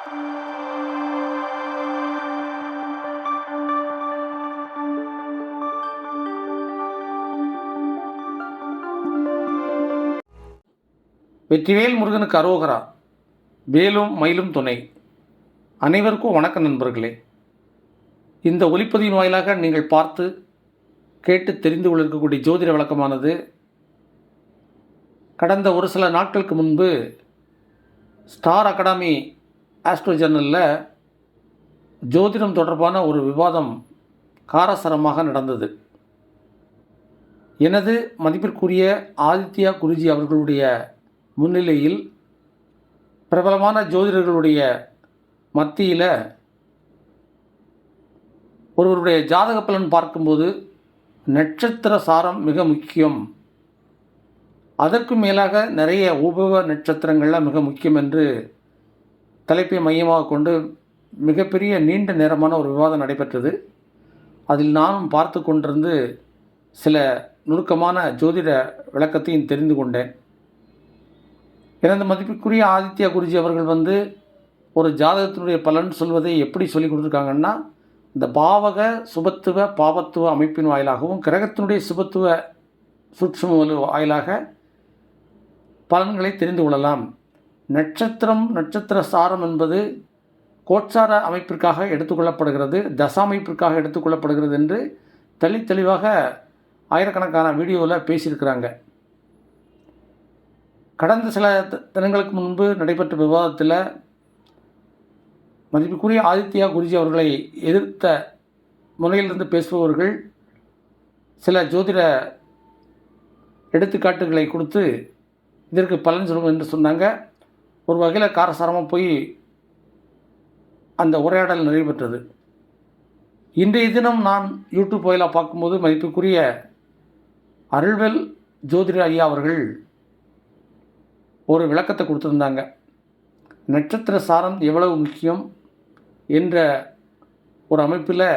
வெற்றிவேல் முருகனுக்கு அரோகரா வேலும் மயிலும் துணை. அனைவருக்கும் வணக்கம் நண்பர்களே. இந்த ஒளிப்பதிவின் வாயிலாக நீங்கள் பார்த்து கேட்டு தெரிந்து கொள்ள ஜோதிட வழக்கமானது கடந்த ஒரு சில நாட்களுக்கு முன்பு ஸ்டார் அகாடமி ஆஸ்ட்ரோ ஜர்னலில் ஜோதிடம் தொடர்பான ஒரு விவாதம் காரசரமாக நடந்தது. எனது மதிப்பிற்குரிய ஆதித்யா குருஜி அவர்களுடைய முன்னிலையில் பிரபலமான ஜோதிடர்களுடைய மத்தியில் ஒருவருடைய ஜாதக பலன் பார்க்கும்போது நட்சத்திர சாரம் மிக முக்கியம். அதற்கு மேலாக நிறைய உபவ நட்சத்திரங்கள்லாம் மிக முக்கியம் என்று தலைப்பை மையமாக கொண்டு மிகப்பெரிய நீண்ட நேரமான ஒரு விவாதம் நடைபெற்றது. அதில் நானும் பார்த்து கொண்டிருந்து சில நுணுக்கமான ஜோதிட விளக்கத்தையும் தெரிந்து கொண்டேன். எனது மதிப்புக்குரிய ஆதித்யா குருஜி அவர்கள் வந்து ஒரு ஜாதகத்தினுடைய பலன் சொல்வதை எப்படி சொல்லி கொடுத்துருக்காங்கன்னா இந்த பாவக சுபத்துவ பாவத்துவ அமைப்பின் வாயிலாகவும் கிரகத்தினுடைய சுபத்துவ சூட்சும வாயிலாக பலன்களை தெரிந்து கொள்ளலாம். நட்சத்திரம் நட்சத்திர சாரம் என்பது கோட்சார அமைப்பிற்காக எடுத்துக்கொள்ளப்படுகிறது தசாமைப்பிற்காக எடுத்துக்கொள்ளப்படுகிறது என்று தெளி தெளிவாக ஆயிரக்கணக்கான வீடியோவில் பேசியிருக்கிறாங்க. கடந்த சில தினங்களுக்கு முன்பு நடைபெற்ற விவாதத்தில் மதிப்புக்குரிய ஆதித்யா குருஜி அவர்களை எதிர்த்த முறையிலிருந்து பேசுபவர்கள் சில ஜோதிட எடுத்துக்காட்டுகளை கொடுத்து இதற்கு பலன் சொல்லும் என்று சொன்னாங்க. ஒரு வகையில் காரசாரமாக போய் அந்த உரையாடல் நடைபெற்றது இன்றைய தினம் நான் யூடியூப் வாயிலாக பார்க்கும்போது மதிப்புக்குரிய அருள்வேல் ஜோதிட ஐயா அவர்கள் ஒரு விளக்கத்தை கொடுத்துருந்தாங்க. நட்சத்திர சாரம் எவ்வளவு முக்கியம் என்ற ஒரு அமைப்பில்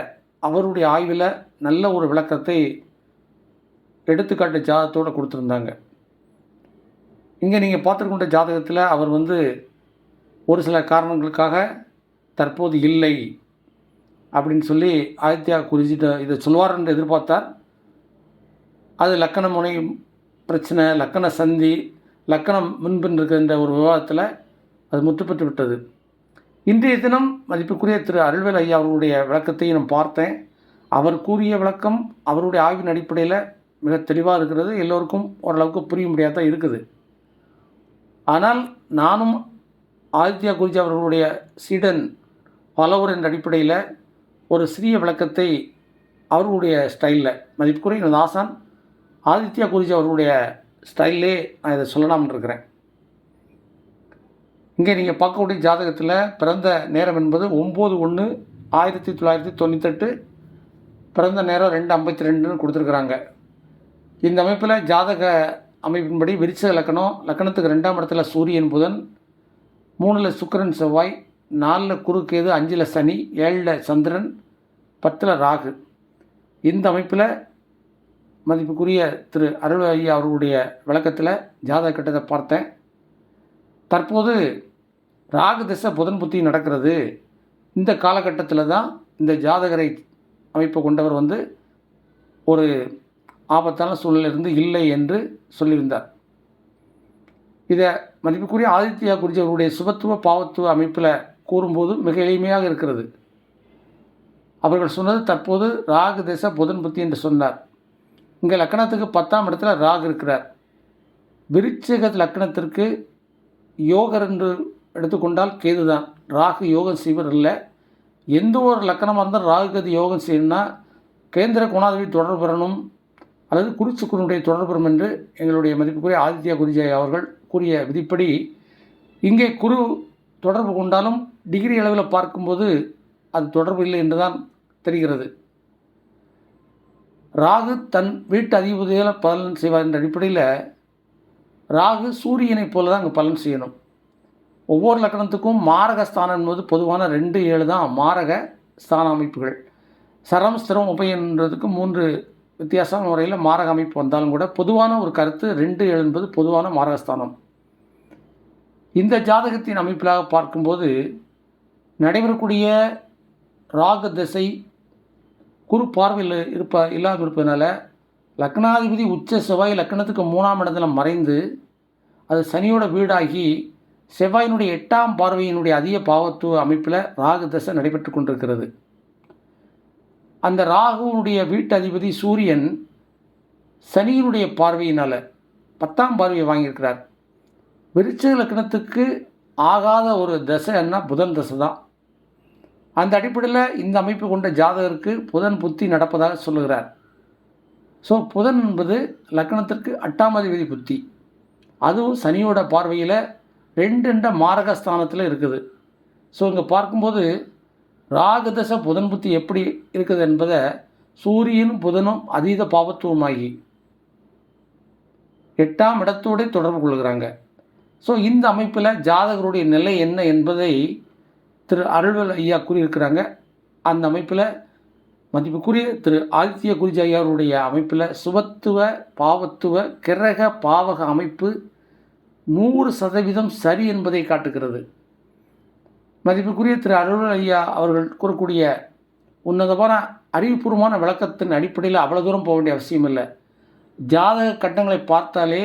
அவருடைய ஆய்வில் நல்ல ஒரு விளக்கத்தை எடுத்துக்காட்டு ஜாதத்தோடு கொடுத்துருந்தாங்க. இங்கே நீங்கள் பார்த்துருக்கின்ற ஜாதகத்தில் அவர் வந்து ஒரு சில காரணங்களுக்காக தற்போது இல்லை அப்படின்னு சொல்லி ஆதித்யா குருஜிட்ட இதை சொல்வார் என்று எதிர்பார்த்தார். அது லக்கண முனை பிரச்சனை லக்கண சந்தி லக்கணம் முன்பின் இருக்கின்ற ஒரு விவாதத்தில் அது முற்றுப்பெற்று விட்டது. இன்றைய தினம் மதிப்புக்குரிய திரு அருள்வேல் ஐயா அவர்களுடைய விளக்கத்தை நான் பார்த்தேன். அவர் கூறிய விளக்கம் அவருடைய ஆய்வின் அடிப்படையில் மிக தெளிவாக இருக்கிறது. எல்லோருக்கும் ஓரளவுக்கு புரிய முடியாத தான் இருக்குது. ஆனால் நானும் ஆதித்யா குருஜி அவர்களுடைய சீடன் ஃபாலோவர் என்ற அடிப்படையில் ஒரு சிறிய விளக்கத்தை அவர்களுடைய ஸ்டைலில் மதிப்புக்குரிய எனது ஆசான் ஆதித்யா குருஜி அவர்களுடைய ஸ்டைல்லே நான் இதை சொல்லலாம்னு இருக்கிறேன். இங்கே நீங்கள் பார்க்கக்கூடிய ஜாதகத்தில் பிறந்த நேரம் என்பது ஒம்பது ஒன்று ஆயிரத்தி தொள்ளாயிரத்தி தொண்ணூத்தெட்டு பிறந்த நேரம் ரெண்டு ஐம்பத்தி ரெண்டுன்னு கொடுத்துருக்குறாங்க. இந்த அமைப்பில் ஜாதக அமைப்பின்படி விருச்ச லக்கணம் லக்கணத்துக்கு ரெண்டாம் இடத்துல சூரியன் புதன் மூணில் சுக்கிரன் செவ்வாய் நாலில் குறுக்கேது அஞ்சில் சனி ஏழில் சந்திரன் பத்தில் ராகு. இந்த அமைப்பில் மதிப்புக்குரிய திரு அருள் ஐயா அவர்களுடைய விளக்கத்தில் ஜாதக கட்டத்தை பார்த்தேன். தற்போது ராகு திசை புதன் புத்தி நடக்கிறது. இந்த காலகட்டத்தில் தான் இந்த ஜாதகரை அமைப்பு கொண்டவர் வந்து ஒரு ஆபத்தான சூழ்நிலையிலிருந்து இல்லை என்று சொல்லியிருந்தார். இதை மதிப்புக்குரிய ஆதித்யா குருஜி அவருடைய சுபத்துவ பாவத்துவ அமைப்பில் கூறும்போது மிக எளிமையாக இருக்கிறது. அவர்கள் சொன்னது தற்போது ராகு தேச புதன் புத்தி என்று சொன்னார். இங்கே லக்கணத்துக்கு பத்தாம் இடத்துல ராகு இருக்கிறார். விருச்சிக லக்கணத்திற்கு யோகர் என்று எடுத்துக்கொண்டால் கேது தான் ராகு யோகம் செய்வர் இல்லை எந்த ஒரு லக்கணமாக இருந்தால் ராகு கதி யோகம் செய்யணும்னா கேந்திர குணாதிபதி தொடர்பு பெறணும். அல்லது குறிச்சுக்குனுடைய தொடர்பு என்று எங்களுடைய மதிப்புக்குரிய ஆதித்யா குருஜி அவர்கள் கூறிய விதிப்படி இங்கே குரு தொடர்பு கொண்டாலும் டிகிரி அளவில் பார்க்கும்போது அது தொடர்பு இல்லை என்று தான் தெரிகிறது. ராகு தன் வீட்டு அதிபதியில் பலன் செய்வார் என்ற அடிப்படையில் ராகு சூரியனைப் போல தான் அங்கே பலன் செய்யணும். ஒவ்வொரு லக்கணத்துக்கும் மாரக ஸ்தானம் என்பது பொதுவான ரெண்டு ஏழு தான் மாரக ஸ்தான அமைப்புகள். சரம் ஸ்திரம் உபயன்றதுக்கு மூன்று வித்தியாசமான முறையில் மாரக அமைப்பு வந்தாலும் கூட பொதுவான ஒரு கருத்து ரெண்டு என்பது பொதுவான மாரகஸ்தானம். இந்த ஜாதகத்தின் அமைப்பிலாக பார்க்கும்போது நடைபெறக்கூடிய ராக திசை குறு பார்வையில் இருப்ப இல்லாமல் இருப்பதனால லக்னாதிபதி உச்ச செவ்வாய் லக்னத்துக்கு மூணாம் இடத்துல மறைந்து அது சனியோட வீடாகி செவ்வாயினுடைய எட்டாம் பார்வையினுடைய அதிக பாவத்துவ அமைப்பில் ராகு தசை நடைபெற்று கொண்டிருக்கிறது. அந்த ராகுனுடைய வீட்டு அதிபதி சூரியன் சனியினுடைய பார்வையினால் பத்தாம் பார்வையை வாங்கியிருக்கிறார். விருச்சிக லக்னத்துக்கு ஆகாத ஒரு தசைன்னா புதன் தசை தான். அந்த அடிப்படையில் இந்த அமைப்பு கொண்ட ஜாதகருக்கு புதன் புத்தி நடப்பதாக சொல்லுகிறார். ஸோ புதன் என்பது லக்னத்திற்கு அட்டாம் அதிபதி புத்தி. அதுவும் சனியோட பார்வையில் ரெண்டு ரெண்ட மாரகஸ்தானத்தில் இருக்குது. ஸோ இங்கே பார்க்கும்போது ராகதச புதன் புத்தி எப்படி இருக்குது என்பதை சூரியனும் புதனும் அதீத பாவத்துவமாகி எட்டாம் இடத்தோடு தொடர்பு கொள்கிறாங்க. ஸோ இந்த அமைப்பில் ஜாதகருடைய நிலை என்ன என்பதை திரு அருள்வல் ஐயா கூறியிருக்கிறாங்க. அந்த அமைப்பில் மதிப்புக்குரிய திரு ஆதித்ய குருஜி ஐயாருடைய அமைப்பில் சுபத்துவ பாவத்துவ கிரக பாவக அமைப்பு நூறு சதவீதம் சரி என்பதை காட்டுகிறது. மதிப்புக்குரிய திரு அருள் ஐயா அவர்கள் கூறக்கூடிய உன்னதமான அறிவுபூர்வமான விளக்கத்தின் அடிப்படையில் அவ்வளோ தூரம் போக வேண்டிய அவசியம் இல்லை. ஜாதக கட்டங்களை பார்த்தாலே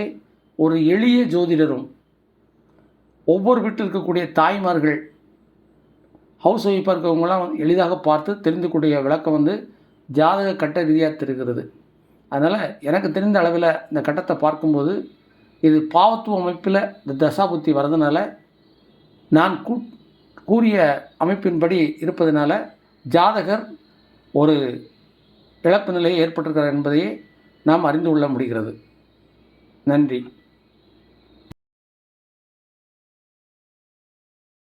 ஒரு எளிய ஜோதிடரும் ஒவ்வொரு வீட்டில் இருக்கக்கூடிய தாய்மார்கள் ஹவுஸ் ஒய்ஃபாக இருக்கிறவங்களாம் வந்து எளிதாக பார்த்து தெரிந்துக்கூடிய விளக்கம் வந்து ஜாதக கட்ட ரீதியாக தெரிகிறது. அதனால் எனக்கு தெரிந்த அளவில் இந்த கட்டத்தை பார்க்கும்போது இது பாவத்துவ அமைப்பில் இந்த தசாபுத்தி வர்றதுனால நான் கூ கூறிய அமைப்பின்படி இருப்பதனால ஜாதகர் ஒரு இழப்பு நிலையை ஏற்பட்டிருக்கிறார் என்பதையே நாம் அறிந்து கொள்ள முடிகிறது. நன்றி.